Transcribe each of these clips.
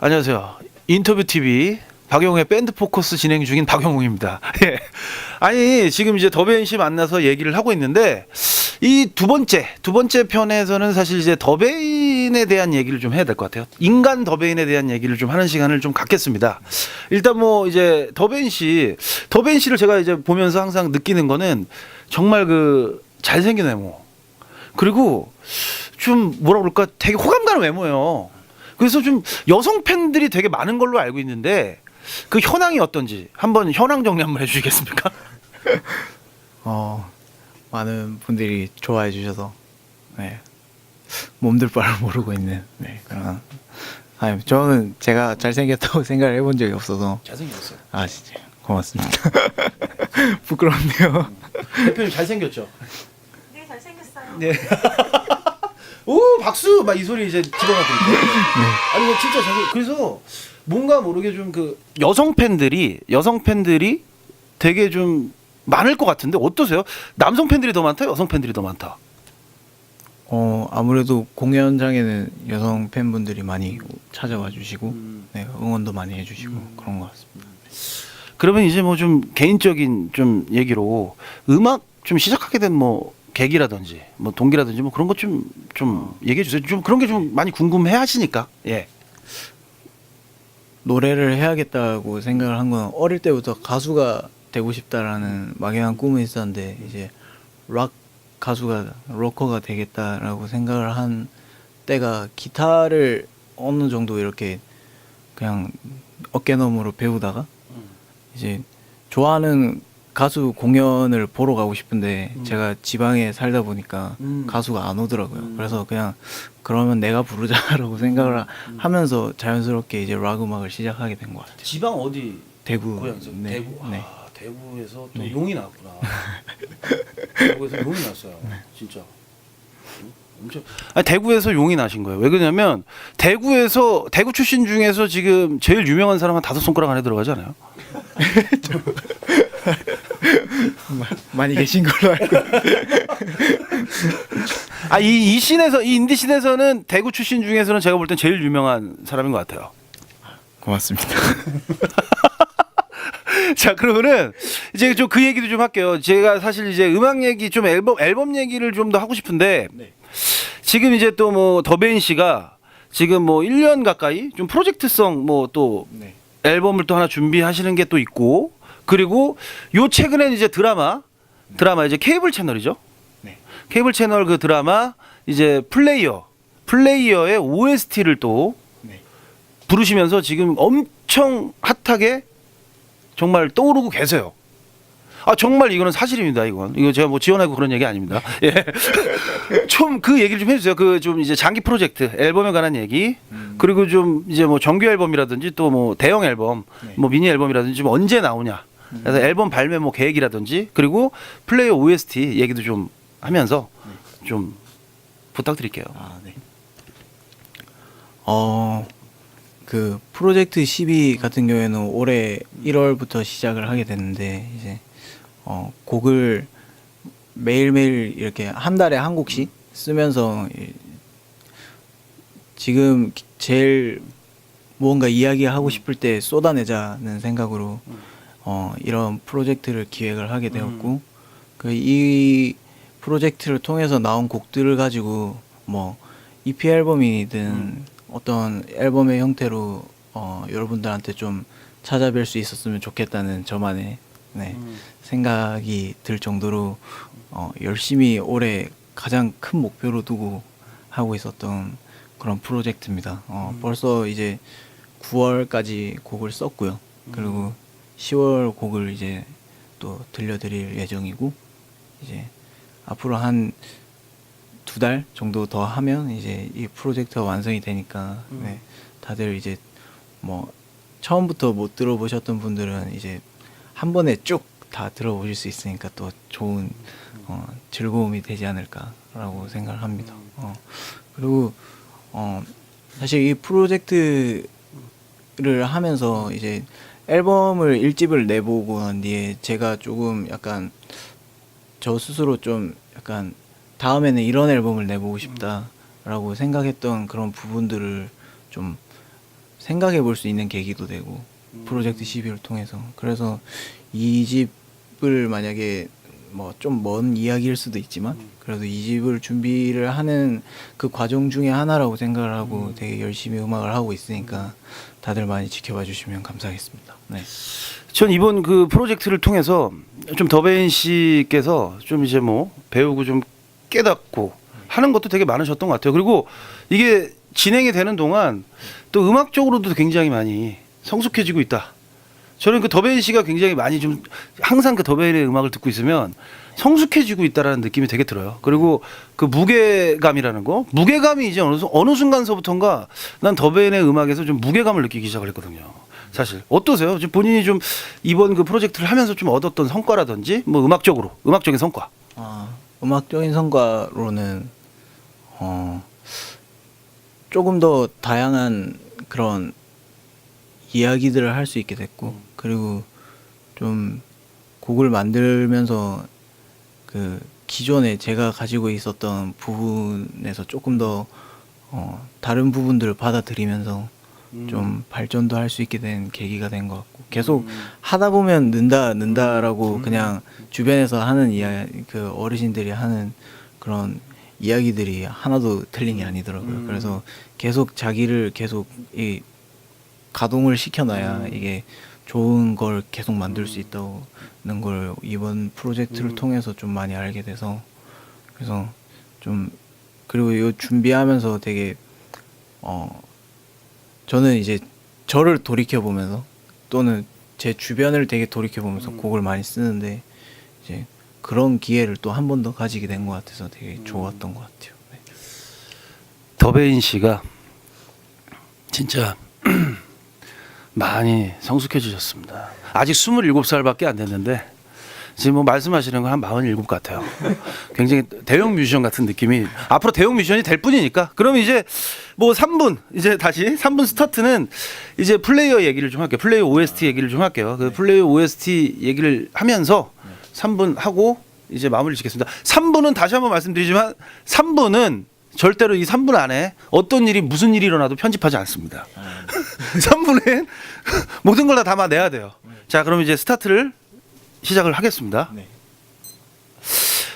안녕하세요. 인터뷰 TV 박영웅의 밴드 포커스 진행 중인 박영웅입니다. 예. 아니 지금 이제 더베인 씨 만나서 얘기를 하고 있는데 이 두 번째 두 번째 편에서는 사실 이제 더베인에 대한 얘기를 좀 해야 될 것 같아요. 인간 더베인에 대한 얘기를 좀 하는 시간을 좀 갖겠습니다. 일단 뭐 이제 더베인 씨 더베인 씨를 제가 이제 보면서 항상 느끼는 거는 정말 그 잘생긴 외모 그리고 좀 뭐라 그럴까 되게 호감 가는 외모예요. 그래서 좀 여성 팬들이 되게 많은 걸로 알고 있는데 그 현황이 어떤지 한번 현황 정리 한번 해주시겠습니까? 어 많은 분들이 좋아해 주셔서 네 몸둘 바를 모르고 있는 네 그런 아니 저는 제가 잘생겼다고 생각을 해본 적이 없어서 잘생겼어요. 아 진짜 고맙습니다 부끄럽네요 대표님 잘생겼죠? 네, 잘생겼어요. 네. 오 박수 막 이 소리 이제 집어넣거든요. 아니 뭐 진짜 잘생. 그래서 뭔가 모르게 좀 그 여성 팬들이 여성 팬들이 되게 좀 많을 것 같은데 어떠세요? 남성 팬들이 더 많다, 여성 팬들이 더 많다. 어 아무래도 공연장에는 여성 팬분들이 많이 찾아와 주시고 음. 네 응원도 많이 해주시고 그런 것 같습니다 그러면 이제 뭐 좀 개인적인 좀 얘기로 음악 좀 시작하게 된 뭐 계기라든지 뭐 동기라든지 뭐 그런 것 좀 좀 얘기해 주세요. 좀 그런 게 좀 많이 궁금해 하시니까. 예. 노래를 해야겠다고 생각을 한 건 어릴 때부터 가수가 되고 싶다라는 막연한 꿈은 있었는데 이제 락 가수가 로커가 되겠다라고 생각을 한 때가 기타를 어느 정도 이렇게 그냥 어깨너머로 배우다가 이제 좋아하는 가수 공연을 보러 가고 싶은데 음. 제가 지방에 살다 보니까 음. 가수가 안 오더라고요. 음. 그래서 그냥 그러면 내가 부르자라고 생각을 하면서 자연스럽게 이제 락 음악을 시작하게 된 것 같아요. 지방 어디 대구. 고향에서 네, 대구. 네. 아, 대구에서 또 네. 용이 나왔구나. 대구에서 용이 났어요. 진짜. 응? 엄청. 아니, 대구에서 용이 나신 거예요. 왜 그러냐면 대구에서 대구 출신 중에서 지금 제일 유명한 사람 한 다섯 손가락 안에 들어가지 않아요? 많이 계신 걸로 알고. 아, 이, 이 씬에서, 이 인디 씬에서는 대구 출신 중에서는 제가 볼 땐 제일 유명한 사람인 것 같아요. 고맙습니다. 자, 그러면은 이제 좀 그 얘기도 좀 할게요. 제가 사실 이제 음악 얘기 좀 앨범, 앨범 얘기를 좀 더 하고 싶은데 네. 지금 이제 또 뭐 더베인 씨가 지금 뭐 1년 가까이 좀 프로젝트성 뭐또 네. 앨범을 또 하나 준비하시는 게 또 있고 그리고 요 최근엔 이제 드라마 드라마 이제 케이블 채널이죠. 네. 케이블 채널 그 드라마 이제 플레이어 플레이어의 OST를 또 네. 부르시면서 지금 엄청 핫하게 정말 떠오르고 계세요. 아 정말 이거는 사실입니다. 이건 이거 제가 뭐 지원하고 그런 얘기 아닙니다. 예. 좀 그 얘기를 좀 해주세요. 그 좀 이제 장기 프로젝트 앨범에 관한 얘기 그리고 좀 이제 뭐 정규 앨범이라든지 또 뭐 대형 앨범 네. 뭐 미니 앨범이라든지 좀 언제 나오냐. 그래서 앨범 발매 뭐 계획이라든지 그리고 플레이어 OST 얘기도 좀 하면서 좀 부탁드릴게요. 아, 네. 어, 그 프로젝트 12 같은 경우에는 올해 1월부터 시작을 하게 됐는데 이제 어, 곡을 매일매일 이렇게 한 달에 한 곡씩 쓰면서 이- 지금 기- 제일 무언가 이야기하고 싶을 때 쏟아내자는 생각으로 어, 이런 프로젝트를 기획을 하게 되었고 그이 프로젝트를 통해서 나온 곡들을 가지고 뭐 EP 앨범이든 어떤 앨범의 형태로 어, 여러분들한테 좀 찾아뵐 수 있었으면 좋겠다는 저만의 네, 생각이 들 정도로 어, 열심히 올해 가장 큰 목표로 두고 하고 있었던 그런 프로젝트입니다. 어, 벌써 이제 9월까지 곡을 썼고요. 그리고 10월 곡을 이제 또 들려드릴 예정이고 이제 앞으로 한 두 달 정도 더 하면 이제 이 프로젝트가 완성이 되니까 음. 네, 다들 이제 뭐 처음부터 못 들어보셨던 분들은 이제 한 번에 쭉 다 들어보실 수 있으니까 또 좋은 어, 즐거움이 되지 않을까라고 생각을 합니다. 어, 그리고 어, 사실 이 프로젝트를 하면서 이제 앨범을 일집을 내보고 난 뒤에 제가 조금 약간 저 스스로 좀 약간 다음에는 이런 앨범을 내보고 싶다라고 생각했던 그런 부분들을 좀 생각해 볼 수 있는 계기도 되고 프로젝트 12를 통해서. 그래서 이 집을 만약에 뭐 좀 먼 이야기일 수도 있지만 그래도 이 집을 준비를 하는 그 과정 중에 하나라고 생각을 하고 되게 열심히 음악을 하고 있으니까 다들 많이 지켜봐 주시면 감사하겠습니다. 네. 전 이번 그 프로젝트를 통해서 좀 더베인 씨께서 좀 이제 뭐 배우고 좀 깨닫고 하는 것도 되게 많으셨던 것 같아요. 그리고 이게 진행이 되는 동안 또 음악적으로도 굉장히 많이 성숙해지고 있다. 저는 그 더베인 씨가 굉장히 많이 좀 항상 그 더베인의 음악을 듣고 있으면 성숙해지고 있다라는 느낌이 되게 들어요. 그리고 그 무게감이라는 거, 무게감이 이제 어느, 순- 어느 순간서부터인가 난 더베인의 음악에서 좀 무게감을 느끼기 시작을 했거든요. 사실 어떠세요? 본인이 좀 이번 그 프로젝트를 하면서 좀 얻었던 성과라든지 뭐 음악적으로 음악적인 성과. 아, 음악적인 성과로는 어, 조금 더 다양한 그런 이야기들을 할 수 있게 됐고 그리고 좀 곡을 만들면서 그 기존에 제가 가지고 있었던 부분에서 조금 더 어, 다른 부분들을 받아들이면서 좀 발전도 할 수 있게 된 계기가 된 것 같고 계속 하다 보면 는다 는다라고 그냥 주변에서 하는 이야 그 어르신들이 하는 그런 이야기들이 하나도 틀린 게 아니더라고요. 그래서 계속 자기를 계속 이 가동을 시켜놔야 이게 좋은 걸 계속 만들 수 있다는 걸 이번 프로젝트를 통해서 좀 많이 알게 돼서 그래서 좀 그리고 이 준비하면서 되게 어 저는 이제 저를 돌이켜 보면서 또는 제 주변을 되게 돌이켜 보면서 곡을 많이 쓰는데 이제 그런 기회를 또 한 번 더 가지게 된 것 같아서 되게 좋았던 것 같아요. 네. 더베인 씨가 진짜 많이 성숙해지셨습니다. 아직 27살밖에 안 됐는데 지금 뭐 말씀하시는 건한47 같아요. 굉장히 대형 뮤지션 같은 느낌이 앞으로 대형 뮤지션이 될 뿐이니까 그럼 이제 뭐 3분 이제 다시 3분 스타트는 이제 플레이어 얘기를 좀 할게요. 플레이어 OST 얘기를 좀 할게요. 그 플레이어 OST 얘기를 하면서 3분 하고 이제 마무리 짓겠습니다. 3분은 다시 한번 말씀드리지만 3분은 절대로 이 3분 안에 어떤 일이 무슨 일이 일어나도 편집하지 않습니다. 3분엔 모든 걸 다 담아내야 돼요. 자, 그럼 이제 스타트를 시작을 하겠습니다. 네.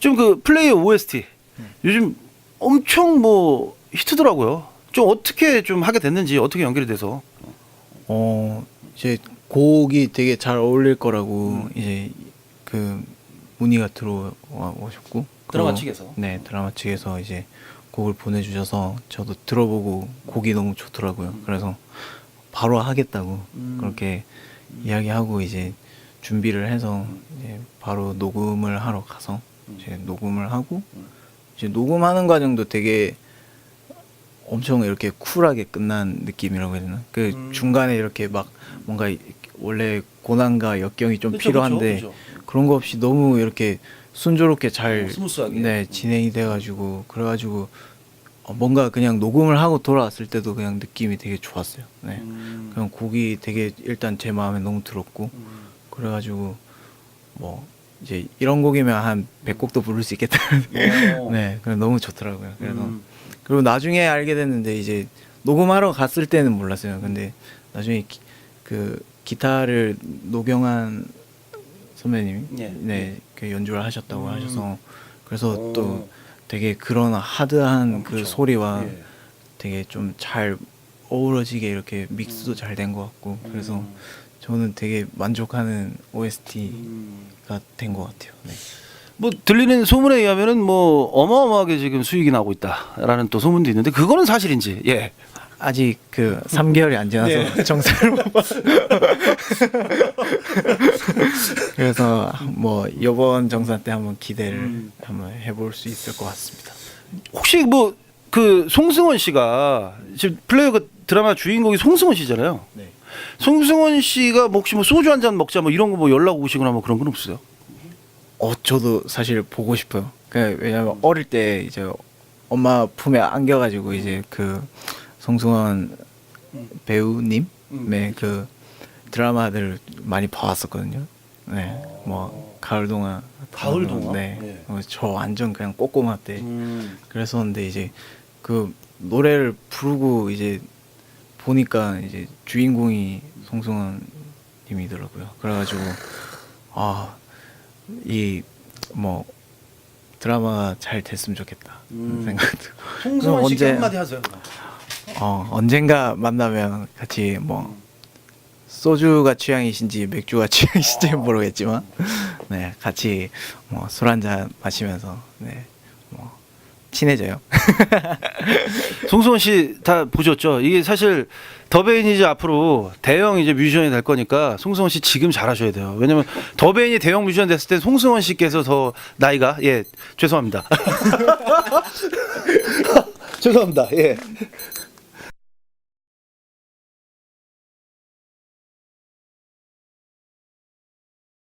좀 그 플레이어 OST 요즘 엄청 뭐 히트더라고요. 좀 어떻게 좀 하게 됐는지 어떻게 연결이 돼서 어 이제 곡이 되게 잘 어울릴 거라고 이제 그 문의가 들어오셨고 드라마 그거- 측에서? 네 드라마 측에서 이제 곡을 보내주셔서 저도 들어보고 곡이 너무 좋더라고요. 그래서 바로 하겠다고 그렇게 이야기하고 이제 준비를 해서 이제 바로 녹음을 하러 가서 이제 녹음을 하고 이제 녹음하는 과정도 되게 엄청 이렇게 쿨하게 끝난 느낌이라고 해야 되나? 그 음. 중간에 이렇게 막 뭔가 이- 원래 고난과 역경이 좀 그쵸, 필요한데 그쵸, 그쵸. 그런 거 없이 너무 이렇게 순조롭게 잘 어. 네, 진행이 돼가지고 그래가지고 어, 뭔가 그냥 녹음을 하고 돌아왔을 때도 그냥 느낌이 되게 좋았어요. 네. 음. 그냥 곡이 되게 일단 제 마음에 너무 들었고 그래가지고 뭐 이제 이런 곡이면 한 100곡도 부를 수 있겠다. 오. 네, 그래 너무 좋더라고요. 그래서 음. 그리고 나중에 알게 됐는데 이제 녹음하러 갔을 때는 몰랐어요. 근데 나중에 기, 그 기타를 노경환 선배님이 예. 네, 그 연주를 하셨다고 음. 하셔서 그래서 오. 또 되게 그런 하드한 어, 그 그쵸. 소리와 예. 되게 좀 잘 어우러지게 이렇게 믹스도 잘 된 것 같고 그래서 음. 저는 되게 만족하는 OST가 음. 된 것 같아요. 네. 뭐 들리는 소문에 의하면은 뭐 어마어마하게 지금 수익이 나고 있다라는 또 소문도 있는데 그거는 사실인지 예. 아직 그 3개월이 안 지나서 네. 정산을 못 받. 그래서 뭐 이번 정산 때 한번 기대를 음. 한번 해볼 수 있을 것 같습니다. 혹시 뭐 그 송승헌 씨가 지금 플레이어 그 드라마 주인공이 송승헌 씨잖아요. 네. 송승헌 씨가 뭐 혹시 뭐 소주 한 잔 먹자 뭐 이런 거 뭐 연락 오시거나 뭐 그런 건 없어요? 어 저도 사실 보고 싶어요. 그 왜냐면 어릴 때 이제 엄마 품에 안겨가지고 이제 그 송승헌 배우님 음. 네그 드라마들 많이 봐왔었거든요. 네, 뭐 가을 동화, 가을 동화? 네, 네. 어, 저 완전 그냥 꼬꼬마 때 음. 그랬었는데 이제 그 노래를 부르고 이제 보니까 이제 주인공이 송승헌 님이더라고요. 그래가지고 아 이 뭐 드라마가 잘 됐으면 좋겠다 음. 생각도. 송승헌 씨께 언제- 한마디 하세요. 어 언젠가 만나면 같이 뭐 소주가 취향이신지 맥주가 취향이신지 는 모르겠지만 네 같이 뭐 술 한잔 마시면서 네뭐 친해져요. 송승헌 씨다 보셨죠? 이게 사실 더베인이 이제 앞으로 대형 이제 뮤지션이 될 거니까 송승헌 씨 지금 잘하셔야 돼요. 왜냐면 더베인이 대형 뮤지션 됐을 때 송승헌 씨께서 더 나이가 예 죄송합니다. 죄송합니다. 예